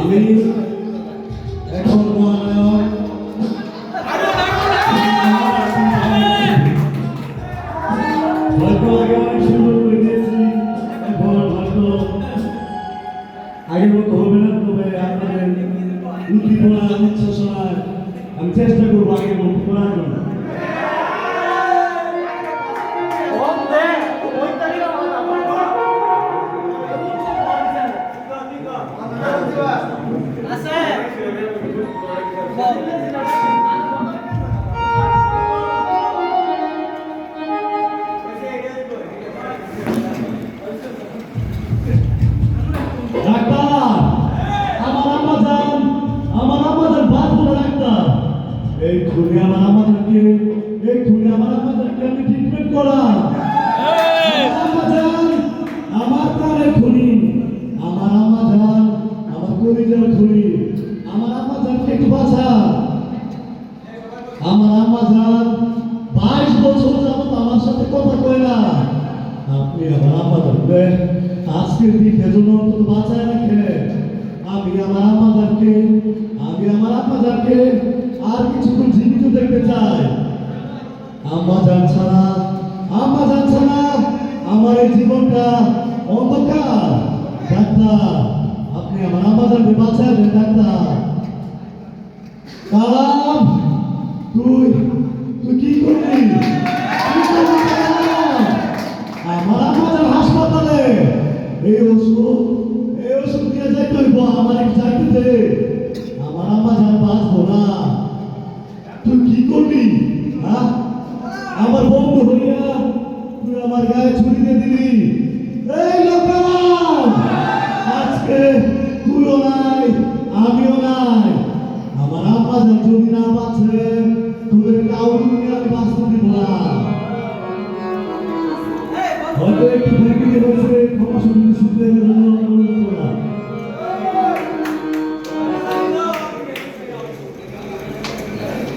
আমি এখন মহানায়ক। আগে মতো হবে না, তবে আপনাদের উদ্দীপনা উচ্ছ্বাসনায় আমি চেষ্টা করব আগের মতো করার এই খুলে আমার আম্মাদেরকে এই খুলে আমার আম্মাদেরকে আমি ট্রিটমেন্ট করা আমার প্রাণের খুনি আমার আম্মা যান আমার কলিজার খুনি আমার আম্মা যানকে একটু বাঁচা আমার আম্মা যান বাইশ বছর যাবত আমার সাথে কথা কয় না। আপনি আমার আম্মা যানকে আজকের দিনের জন্য অন্তত বাঁচায় রাখে আর কিছুক্ষণ জীবিত দেখতে চাই। আম্মা যান ছাড়া, আম্মা যান ছাড়া আমার এই জীবনটা অন্ধকার। ডাক্তার, আপনি আমার আম্মা যানকে বাঁচায় দেন ডাক্তার। কালাম, তুই তুই কি করবি? আমার আমাদের হাসপাতালে। এই ওষুধ এই ওষুধ দিয়ে যাইতে হইব আমার এক যাইতে দে আমার আম্মা যান বাঁচবো না তুই কি করবি? হ্যাঁ? আমার বন্ধু হইয়া তুই আমার গায়ে ছুরি দিয়ে দিলি। এই লোকাম আজকে তুইও নাই, আমিও নাই। আমার আব্বা যদি না বাঁচে তুই কাউকে আমি বাঁচতে দিব না।